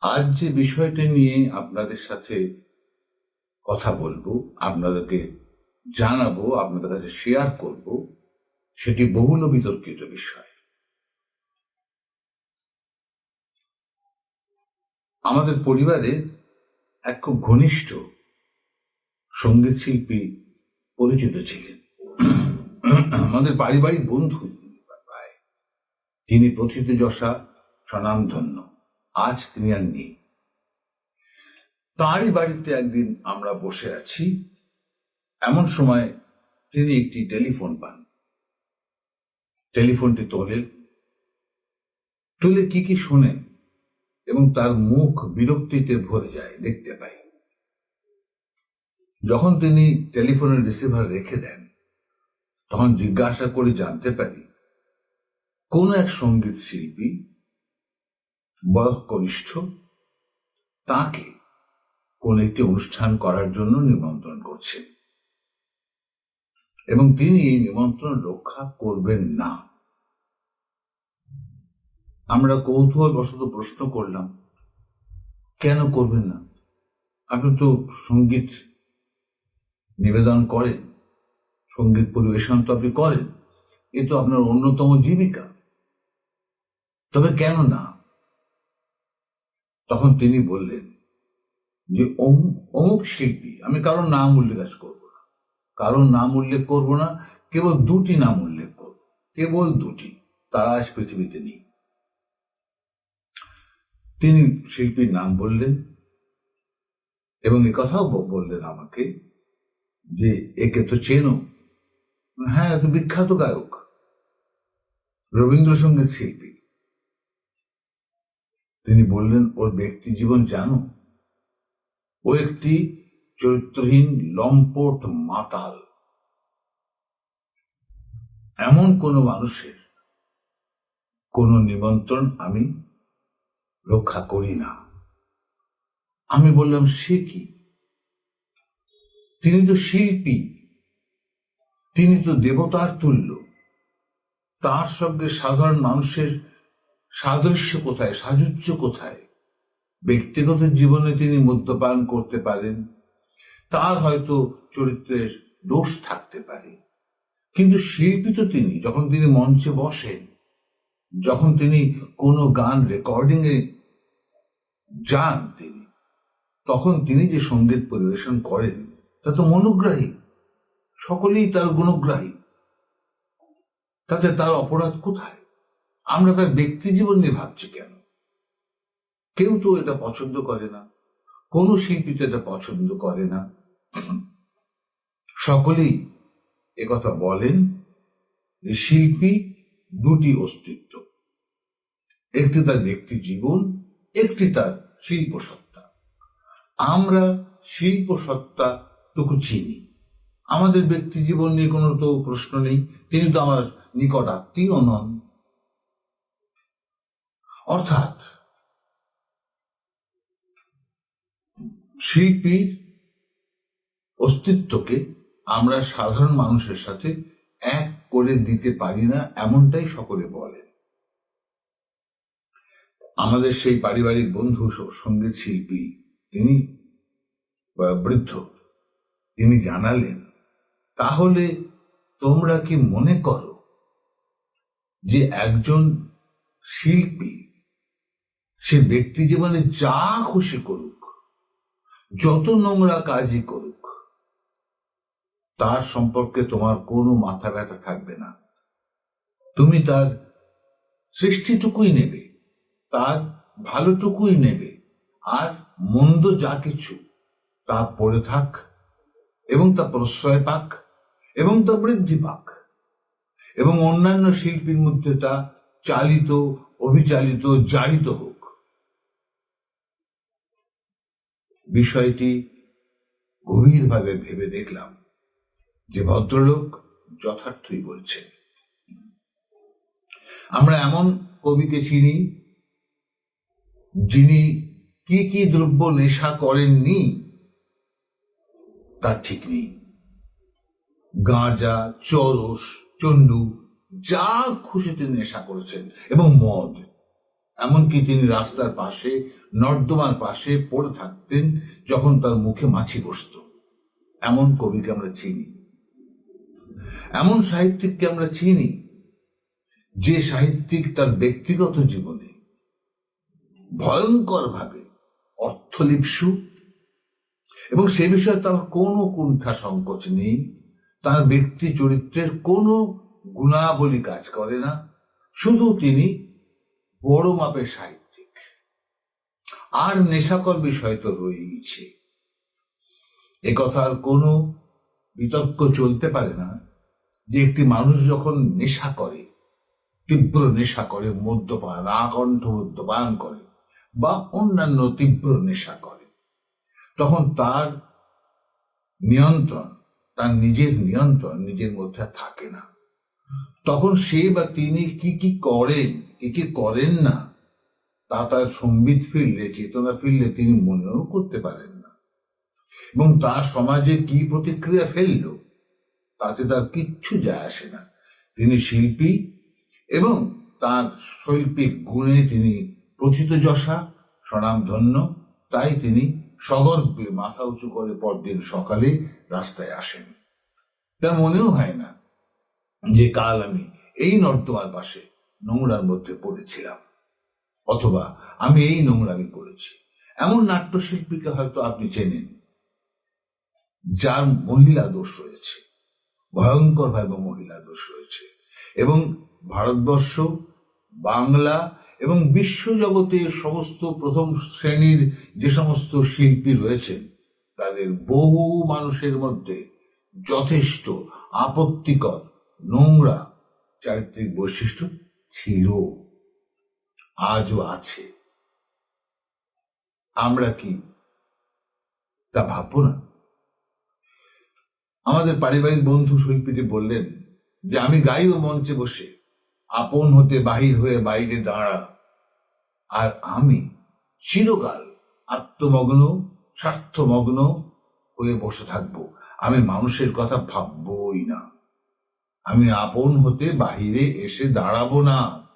আজ যে বিষয়টি নিয়ে আপনাদের সাথে কথা বলব, আপনাদেরকে জানাব, আপনাদের কাছে শেয়ার করব, সেটি বহুল বিতর্কিত বিষয়। আমাদের পরিবারে এক খুব ঘনিষ্ঠ সংগীত শিল্পী পরিচিত ছিলেন। আমাদের পারিবারিক বন্ধু তিনি প্রথিতযশা, স্বনামধন্য। আজ তিনি আর নেই। তাঁরই বাড়িতে একদিন আমরা বসে আছি। এমন সময় তিনি একটি টেলিফোন পান। টেলিফোনটি তোলেন তুলে কি কি শোনেন এবং তার মুখ বিরক্তিতে ভরে যায়, দেখতে পাই। যখন তিনি টেলিফোনের রিসিভার রেখে দেন, তখন জিজ্ঞাসা করে জানতে পারি, কোন এক সংগীত শিল্পী বয়স কনিষ্ঠ তাকে কোন একটি অনুষ্ঠান করার জন্য নিমন্ত্রণ করছেন এবং তিনি এই নিমন্ত্রণ রক্ষা করবেন না। আমরা কৌতূহল বশত প্রশ্ন করলাম, কেন করবেন না? আপনি তো সংগীত নিবেদন করেন, সংগীত পরিবেশন তো আপনি করেন, এ তো আপনার অন্যতম জীবিকা। তবে কেন না? তখন তিনি বললেন, যে অমুক শিল্পী, আমি কারোর নাম উল্লেখ করব না। কারোর নাম উল্লেখ করব না, কেবল দুটি নাম উল্লেখ করব। কেবল দুটি, তারা আজ পৃথিবীতে নেই। তিনি শিল্পীর নাম বললেন এবং এ কথাও বললেন আমাকে যে, একে তো চেনো। হ্যাঁ এত বিখ্যাত গায়ক। রবীন্দ্রসঙ্গীত শিল্পী। তিনি বললেন, ওর ব্যক্তি জীবন জানো? ও একটি চরিত্রহীন লম্পট মাতাল। এমন কোন মানুষের কোন নিমন্ত্রণ আমি রক্ষা করি না। আমি বললাম, সে কি? তিনি তো শিল্পী। তিনি তো দেবতার তুল্য। তার সঙ্গে সাধারণ মানুষের সাদৃশ্য কোথায়? সাযুজ্য কোথায়? ব্যক্তিগত জীবনে তিনি মদ্যপান করতে পারেন, তার হয়তো চরিত্রের দোষ থাকতে পারে। কিন্তু শিল্পী তো তিনি, যখন তিনি মঞ্চে বসেন, যখন তিনি কোনো গান রেকর্ডিং এ যান তিনি, তখন তিনি যে সংগীত পরিবেশন করেন, তা তো মনোগ্রাহী। সকলেই তার গুণগ্রাহী। তাতে তার অপরাধ কোথায়? আমরা তার ব্যক্তি জীবন নিয়ে ভাবছি কেন? কেউ তো এটা পছন্দ করে না। কোনো শিল্পী তো এটা পছন্দ করে না। সকলেই একথা বলেন যে শিল্পী দুটি অস্তিত্ব। একটি তার ব্যক্তি জীবন, একটি তার শিল্প সত্তা। আমরা শিল্প সত্তা টুকু চিনি। আমাদের ব্যক্তি জীবন নিয়ে কোনো তো প্রশ্ন নেই। তিনি তো আমার নিকট আত্মীয় নন। অর্থাৎ শিল্পীর অস্তিত্বকে আমরা সাধারণ মানুষের সাথে এক করে দিতে পারি না এমনটাই সকলে বলেন আমাদের সেই পারিবারিক বন্ধু সংগীত শিল্পী, তিনি বৃদ্ধ, তিনি জানালেন, তাহলে তোমরা কি মনে করো যে একজন শিল্পী সে ব্যক্তি জীবনে যা খুশি করুক, যত নোংরা কাজই করুক, তার সম্পর্কে তোমার কোনো মাথা ব্যথা থাকবে না। তুমি তার সৃষ্টিটুকুই নেবে, তার ভালোটুকুই নেবে, আর মন্দ যা কিছু তা পড়ে থাক, এবং তা প্রশ্রয় পাক, এবং তা বৃদ্ধি পাক, এবং অন্যান্য শিল্পীর মধ্যে তা চালিত, অভিচালিত, জারিত হোক। বিষয়টি গভীরভাবে ভেবে দেখলাম যে ভদ্রলোক যথার্থই বলছেন। আমরা এমন কবিকে চিনি যিনি কি কি দ্রব্য নেশা করেননি তার ঠিক নেই। গাঁজা, চরস চন্ডু যা খুশি তিনি নেশা করেছেন এবং মদ, এমনকি তিনি রাস্তার পাশে নর্দমার পাশে পড়ে থাকতেন যখন তার মুখে মাছি বসত। এমন কবিকে আমরা চিনি। এমন সাহিত্যিককে আমরা চিনি যে সাহিত্যিক তার ব্যক্তিগত জীবনে ভয়ঙ্করভাবে অর্থলিপসু এবং সে বিষয়ে তার কোনো কুণ্ঠা সংকোচ নেই, তার ব্যক্তি চরিত্রের কোনো গুণাবলী কাজ করে না, শুধু তিনি বড় মাপের সাহিত্যিক। আর নেশাকর বিষয় তো রয়েইছে। একথার কোনো বিতর্ক চলতে পারে না যে একটি মানুষ যখন নেশা করে, তীব্র নেশা করে, মদ্যপান, আকণ্ঠ মদ্যপান করে বা অন্যান্য তীব্র নেশা করে, তখন তার নিয়ন্ত্রণ, তার নিজের নিয়ন্ত্রণ নিজের মধ্যে থাকে না। তখন সে বা তিনি কি কি করেন, কি কি করেন না তা তার সম্বিত ফিরলে, চেতনা ফিরলে তিনি মনেও করতে পারেন না। এবং তার সমাজে কি প্রতিক্রিয়া ফেলল, তাতে তার কিচ্ছু যায় আসে না। তিনি শিল্পী এবং তার শৈল্পিক গুণে তিনি প্রথিত যশা, স্বনামধন্য। তাই তিনি সগর্বে মাথা উঁচু করে পরদিন সকালে রাস্তায় আসেন। তার মনেও হয় না যে কাল আমি এই নর্দমার পাশে নোংরার মধ্যে পড়েছিলাম। অথবা আমি এই নোংরামি করেছি। এমন নাট্যশিল্পীকে হয়তো আপনি চেনেন, যার মহিলা দোষ রয়েছে ভয়ঙ্করভাবে মহিলা দোষ রয়েছে এবং ভারতবর্ষ, বাংলা এবং বিশ্বজগতে সমস্ত প্রথম শ্রেণির যে সমস্ত শিল্পী রয়েছেন, তাদের বহু মানুষের মধ্যে যথেষ্ট আপত্তিকর, নোংরা চারিত্রিক বৈশিষ্ট্য ছিল। আজও আছে। আমরা কি তা ভাববো না? আমাদের পারিবারিক বন্ধু শিল্পীটি বললেন যে, আমি গাইব মঞ্চে বসে, আপন হতে বাহির হয়ে বাইরে দাঁড়া। আর আমি চিরকাল আত্মমগ্ন, স্বার্থমগ্ন হয়ে বসে থাকব। আমি মানুষের কথা ভাববই না। আমি আপন হতে বাহিরে এসে দাঁড়াবো না।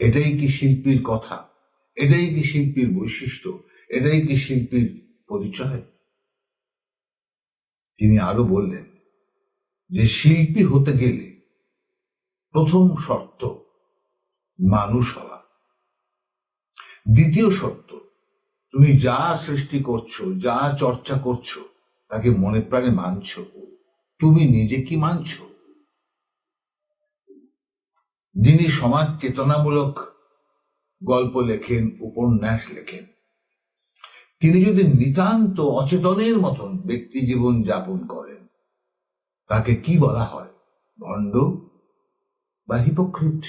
এটাই কি শিল্পীর কথা? এটাই কি শিল্পীর বৈশিষ্ট্য? এটাই কি শিল্পীর পরিচয়? তিনি আরও বললেন, যে শিল্পী হতে গেলে প্রথম শর্ত মানুষ হওয়া। দ্বিতীয় শর্ত, তুমি যা সৃষ্টি করছ, যা চর্চা করছ, তাকে মনে প্রাণে মানছ। তুমি নিজে কি মানছ? যিনি সমাজ চেতনামূলক গল্প লেখেন, উপন্যাস লেখেন। তিনি যদি নিতান্ত অচেতনের মতন ব্যক্তি জীবন যাপন করেন, তাকে কি বলা হয়? ভণ্ড বা হিপোক্রিট?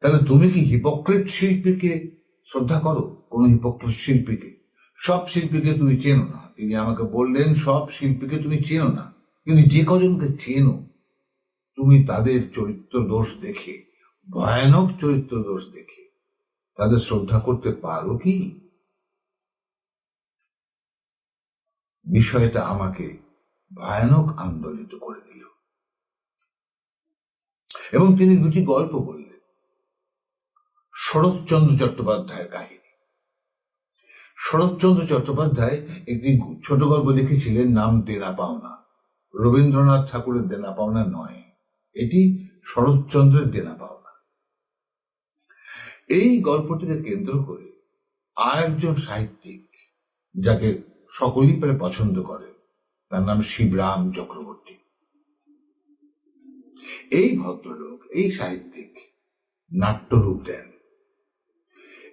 তাহলে তুমি কি হিপোক্রিট শিল্পীকে শ্রদ্ধা করো? কোন হিপোক্রিট শিল্পীকে? সব শিল্পীকে তুমি চেনো না। তিনি আমাকে বললেন, সব শিল্পীকে তুমি চেনো না। কিন্তু যে কজনকে চেনো তুমি তাদের চরিত্র দোষ দেখে, ভয়ানক চরিত্র দোষ দেখে, তাদের শ্রদ্ধা করতে পারো কি? বিষয়টা আমাকে ভয়ানক আন্দোলিত করে দিল। এবং তিনি দুটি গল্প বললেন। শরৎচন্দ্র চট্টোপাধ্যায়ের কাহিনী। শরৎচন্দ্র চট্টোপাধ্যায় একটি ছোট গল্প লিখেছিলেন, নাম দেনা পাওনা। রবীন্দ্রনাথ ঠাকুরের দেনা পাওনা নয়। শরৎচন্দ্রের দেনা পাওনা এই গল্পটিকে কেন্দ্র করে আর একজন সাহিত্যিক যাকে সকলেই প্রায় পছন্দ করে, তার নাম শিবরাম চক্রবর্তী। এই ভদ্রলোক, এই সাহিত্যিক নাট্যরূপ দেন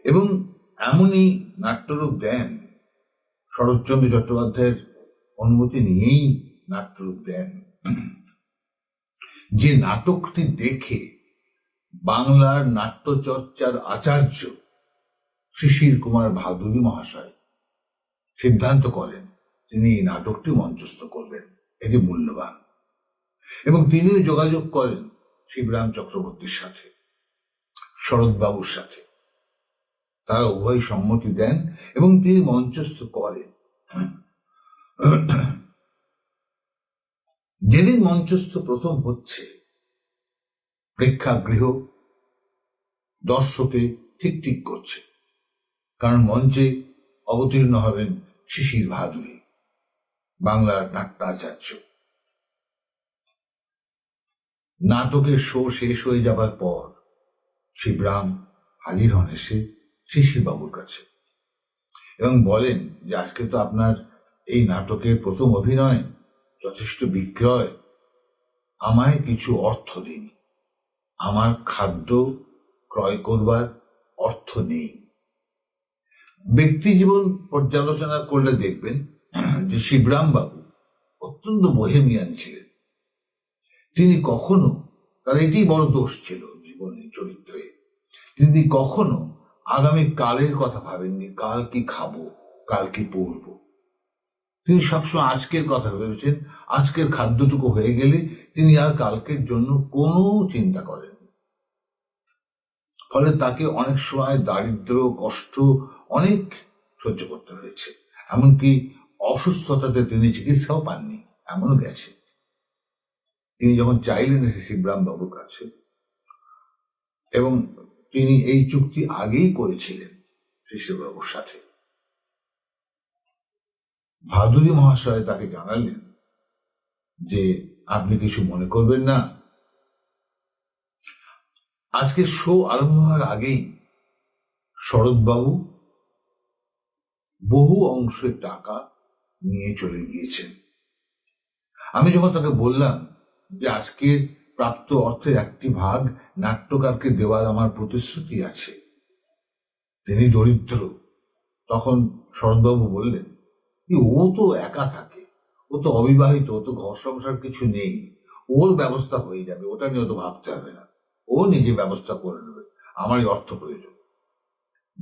এবং এমনই নাট্যরূপ দেন, শরৎচন্দ্র চট্টোপাধ্যায়ের অনুমতি নিয়েই নাট্যরূপ দেন। যে নাটকটি দেখে বাংলার নাট্যচর্চার আচার্য শিশির কুমার ভাদুরী মহাশয় সিদ্ধান্ত করেন তিনি এই নাটকটি মঞ্চস্থ করবেন। এটি মূল্যবান। এবং তিনিও যোগাযোগ করেন শিবরাম চক্রবর্তীর সাথে, শরৎবাবুর সাথে। তারা উভয় সম্মতি দেন এবং তিনি মঞ্চস্থ করেন। যেদিন মঞ্চস্থ প্রথম হচ্ছে, প্রেক্ষাগৃহ দর্শকে ঠিক ঠিক করছে, কারণ মঞ্চে অবতীর্ণ হবেন শিশির ভাদুরী, বাংলার নাট্যাচার্য। নাটকের শো শেষ হয়ে যাবার পর শিবরাম হাজির হন এসে শিশিরবাবুর কাছে এবং বলেন যে আজকে তো আপনার এই নাটকের প্রথম অভিনয়। যথেষ্ট বিক্রয়, আমায় কিছু অর্থ দিন। আমার খাদ্য ক্রয় করবার অর্থ নেই। ব্যক্তি জীবন পর্যালোচনা করলে দেখবেন যে শিবরাম বাবু অত্যন্ত বোহেমিয়ান ছিলেন। তিনি কখনো, তার এটি বড় দোষ ছিল জীবনের চরিত্রে, তিনি কখনো আগামী কালের কথা ভাবেননি, কাল কি খাব, কাল কি পরবো। তিনি সবসময় আজকের কথা ভেবেছেন, আজকের খাদ্যটুকু হয়ে গেলে তিনি আর কালকের জন্য কোনো চিন্তা করেননি। ফলে তাকে অনেক সময় দারিদ্র, কষ্ট, অনেক সহ্য করতে হয়েছে। এমনকি অসুস্থতাতে তিনি চিকিৎসাও পাননি, এমনও গেছে। তিনি যখন চাইলেন এসে শিবরাম বাবুর কাছে, এবং তিনি এই চুক্তি আগেই করেছিলেন শিশুবাবুর সাথে ভাদুরী মহাশয় তাকে জানালেন যে, আপনি কিছু মনে করবেন না। আজকে শো আরম্ভ হওয়ার আগেই শরৎবাবু বহু অংশের টাকা নিয়ে চলে গিয়েছেন। আমি যখন তাকে বললাম যে, আজকে প্রাপ্ত অর্থের একটি ভাগ নাট্যকারকে দেওয়ার আমার প্রতিশ্রুতি আছে, তিনি দরিদ্র, তখন শরৎবাবু বললেন ও তো একা থাকে। ও তো অবিবাহিত, ও তো ঘর সংসার কিছু নেই। ওর ব্যবস্থা হয়ে যাবে, ওটা নিয়ে তো ভাবতে হবে না। ও নিজে ব্যবস্থা করে নেবে, আমারই অর্থ প্রয়োজন।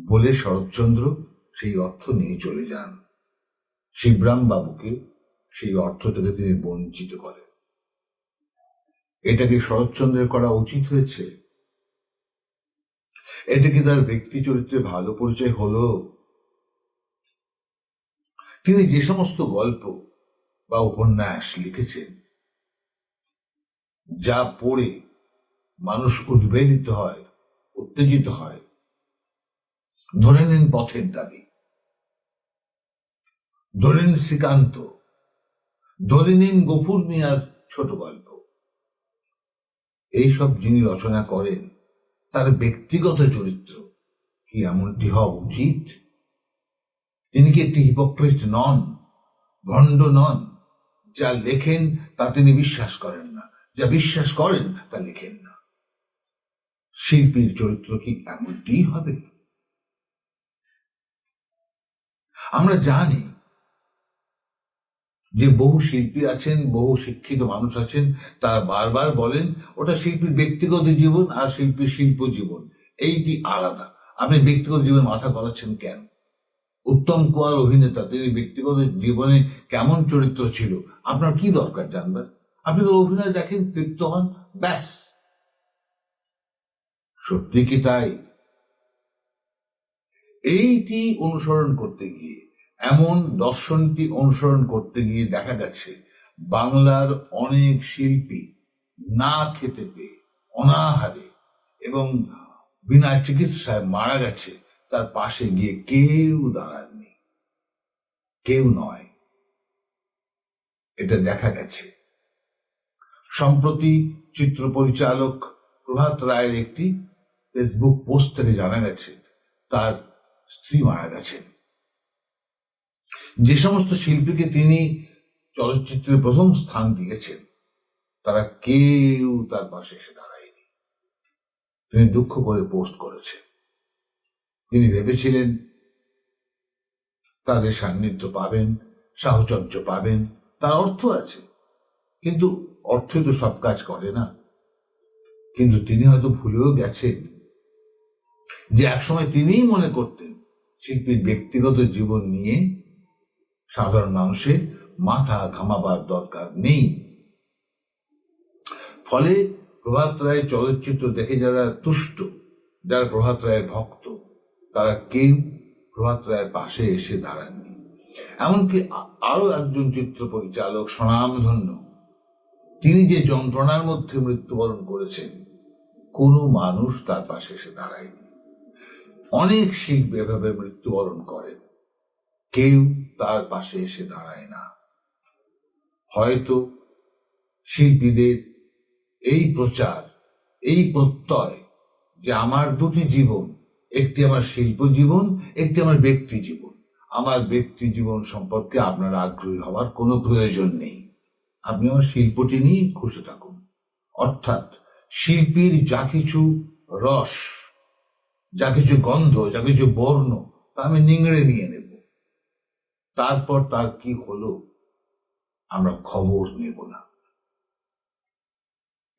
বলে শরৎচন্দ্র সেই অর্থ নিয়ে চলে যান। শিবরাম বাবুকে সেই অর্থ থেকে তিনি বঞ্চিত করেন। এটা কি শরৎচন্দ্রের করা উচিত হয়েছে? এটা কি তার ব্যক্তি চরিত্রে ভালো পরিচয় হলো? তিনি যে সমস্ত গল্প বা উপন্যাস লিখেছেন, যা পড়ে মানুষ উদ্বেলিত হয়, উত্তেজিত হয়, ধরে নিন পথের দাবি। ধরে নিন শ্রীকান্ত, ধরে নিন গফুর মিয়ার ছোট গল্প। এইসব যিনি রচনা করেন, তার ব্যক্তিগত চরিত্র কি এমনটি হওয়া উচিত? তিনি কি একটি হিপোক্রেট নন, ভণ্ড নন। যা লেখেন, তা তিনি বিশ্বাস করেন না। যা বিশ্বাস করেন, তা লেখেন না। শিল্পীর চরিত্র কি এমনটি হবে? আমরা জানি যে বহু শিল্পী আছেন, বহু শিক্ষিত মানুষ আছেন, তারা বারবার বলেন, ওটা শিল্পীর ব্যক্তিগত জীবন আর শিল্পীর শিল্প জীবন। এইটি আলাদা। আপনি ব্যক্তিগত জীবন মাথা গলাচ্ছেন কেন? উত্তম কুমার অভিনেতা, তিনি ব্যক্তিগত জীবনে কেমন চরিত্র ছিল? আপনার কি দরকার জানবার আপনি তো অভিনয় দেখেন, তৃপ্ত হন, ব্যাস। সত্যি কি তাই? এইটি অনুসরণ করতে গিয়ে, এমন দর্শনটি অনুসরণ করতে গিয়ে দেখা গেছে বাংলার অনেক শিল্পী না খেতে পেয়ে অনাহারে এবং বিনা চিকিৎসায় মারা গেছে। তার পাশে গিয়ে কেউ দাঁড়াননি। কেউ নয়। এটা দেখা গেছে। সম্প্রতি চিত্র পরিচালক প্রভাত রায়ের একটি ফেসবুক পোস্ট থেকে জানা গেছে, তার স্ত্রী মারা গেছেন। যে সমস্ত শিল্পীকে তিনি চলচ্চিত্রে প্রথম স্থান দিয়েছেন, তারা কেউ তার পাশে এসে দাঁড়ায়নি। তিনি দুঃখ করে পোস্ট করেছেন। তিনি ভেবেছিলেন, তাদের সান্নিধ্য পাবেন, সাহচর্য পাবেন, তার অর্থ আছে। কিন্তু অর্থ তো সব কাজ করে না। কিন্তু তিনি হয়তো ভুলেও গেছেন যে একসময় তিনিই মনে করতেন, শিল্পীর ব্যক্তিগত জীবন নিয়ে সাধারণ মানুষের মাথা ঘামাবার দরকার নেই। ফলে প্রভাত রায় চলচ্চিত্র দেখে যারা তুষ্ট, যারা প্রভাত রায়ের ভক্ত তারা কেউ প্রভাত রায়ের পাশে এসে দাঁড়াননি। এমনকি আরও একজন চিত্র পরিচালক স্বনামধন্য, তিনি যে যন্ত্রণার মধ্যে মৃত্যুবরণ করেছেন, কোনো মানুষ তার পাশে এসে দাঁড়ায়নি। অনেক শিল্পী এভাবে মৃত্যুবরণ করেন। কেউ তার পাশে এসে দাঁড়ায় না। হয়তো শিল্পীদের এই প্রচার, এই প্রত্যয় যে আমার দুটি জীবন একটি আমার শিল্প জীবন, একটি আমার ব্যক্তি জীবন। আমার ব্যক্তি জীবন সম্পর্কে আপনার আগ্রহী হওয়ার কোনো প্রয়োজন নেই। আপনি আমার শিল্পটি নিয়ে খুশি থাকুন। অর্থাৎ শিল্পীর যা কিছু রস, যা কিছু গন্ধ, যা কিছু বর্ণ, তা আমি নিংড়ে নিয়ে নেব। তারপর তার কি হলো, আমরা খবর নেব না।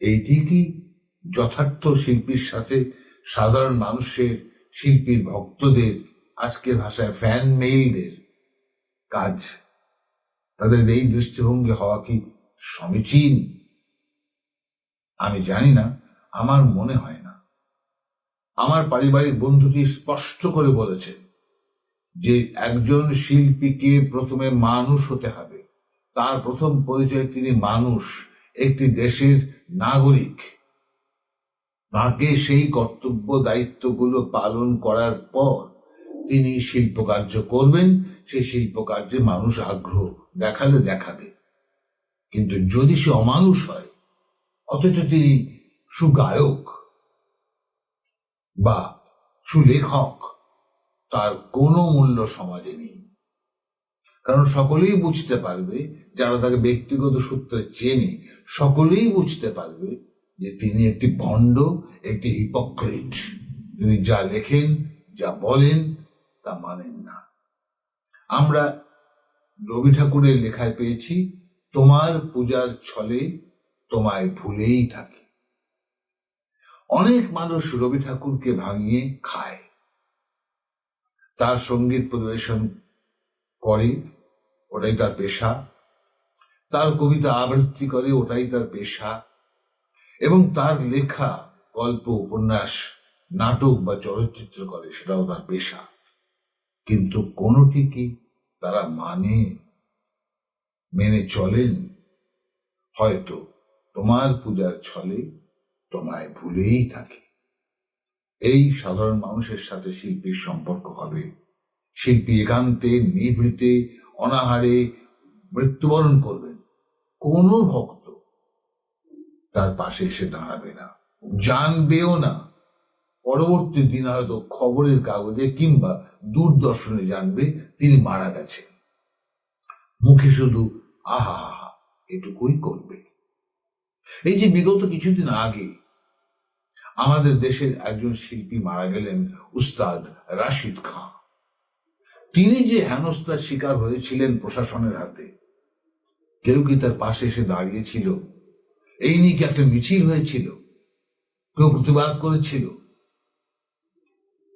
এইটি কি যথার্থ শিল্পীর সাথে সাধারণ মানুষের শিল্পীর ভক্তদের, আজকের ভাষায় ফ্যান মেইলদের কাজ। তাদের এই দৃষ্টিভঙ্গি হওয়া কি সমীচীন? আমি জানি না, আমার মনে হয় না। আমার পারিবারিক বন্ধুটি স্পষ্ট করে বলেছে যে, একজন শিল্পীকে প্রথমে মানুষ হতে হবে। তার প্রথম পরিচয় তিনি মানুষ, একটি দেশের নাগরিক। তাকে সেই কর্তব্য দায়িত্বগুলো পালন করার পর তিনি শিল্পকার্য করবেন সেই শিল্পকার্যে মানুষ আগ্রহ দেখালে দেখাবে। কিন্তু যদি সে অমানুষ হয়, অথচ তিনি সুগায়ক বা সুলেখক, তার কোনো মূল্য সমাজে নেই। কারণ সকলেই বুঝতে পারবে, যারা তাকে ব্যক্তিগত সূত্রে চেনে, সকলেই বুঝতে পারবে যে তিনি একটি ভণ্ড, একটি হিপোক্রেট তিনি যা লেখেন, যা বলেন, তা মানেন না। আমরা রবি ঠাকুরের লেখায় পেয়েছি, তোমার পূজার ছলে তোমায় ভুলেই থাকি। অনেক মানুষ রবি ঠাকুরকে ভাঙিয়ে খায়। তার সংগীত পরিবেশন করে, ওটাই তার পেশা। তার কবিতা আবৃত্তি করে, ওটাই তার পেশা। এবং তার লেখা, গল্প, উপন্যাস, নাটক বা চলচ্চিত্র করে, সেটাও তার পেশা। কিন্তু কোনটি কি তারা মানে মেনে চলেন? হয়তো তোমার পূজার ছলে তোমায় ভুলেই থাকে। এই সাধারণ মানুষের সাথে শিল্পীর সম্পর্ক হবে। শিল্পী একান্তে, নিভৃতে, অনাহারে মৃত্যুবরণ করবেন। কোনো ভক্ত তার পাশে এসে দাঁড়াবে না। জানবেও না। পরবর্তী দিন হয়তো খবরের কাগজে কিংবা দূরদর্শনে জানবে তিনি মারা গেছেন। মুখে শুধু, আহা হা এটুকুই করবে। এই যে বিগত কিছুদিন আগে আমাদের দেশের একজন শিল্পী মারা গেলেন উস্তাদ রাশিদ খান। তিনি যে হেনস্থার শিকার হয়েছিলেন প্রশাসনের হাতে, কেউ কি তার পাশে এসে দাঁড়িয়েছিল? এই নিয়ে কি একটা মিছিল হয়েছিল? কেউ প্রতিবাদ করেছিল?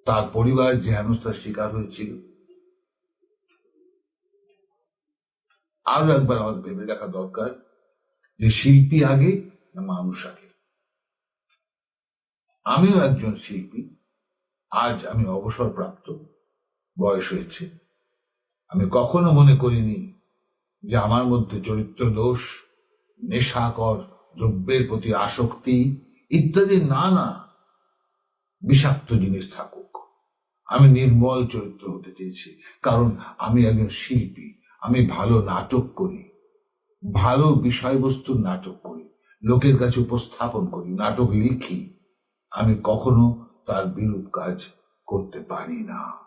তার পরিবার যে হেনস্থার শিকার হয়েছিল। আরও একবার আমাদের ভেবে দেখা দরকার যে শিল্পী আগে না মানুষ আগে। আমিও একজন শিল্পী। আজ আমি অবসরপ্রাপ্ত, বয়স হয়েছে। আমি কখনো মনে করিনি যে আমার মধ্যে চরিত্র দোষ নেশাকর দ্রব্যের প্রতি আসক্তি ইত্যাদি নানা বিষাক্ত জিনিস থাকুক। আমি নির্মল চরিত্র হতে চেয়েছি, কারণ আমি একজন শিল্পী, আমি ভালো নাটক করি, ভালো বিষয়বস্তুর নাটক করি, লোকের কাছে উপস্থাপন করি, নাটক লিখি। আমি কখনো তার বিরূপ কাজ করতে পারি না।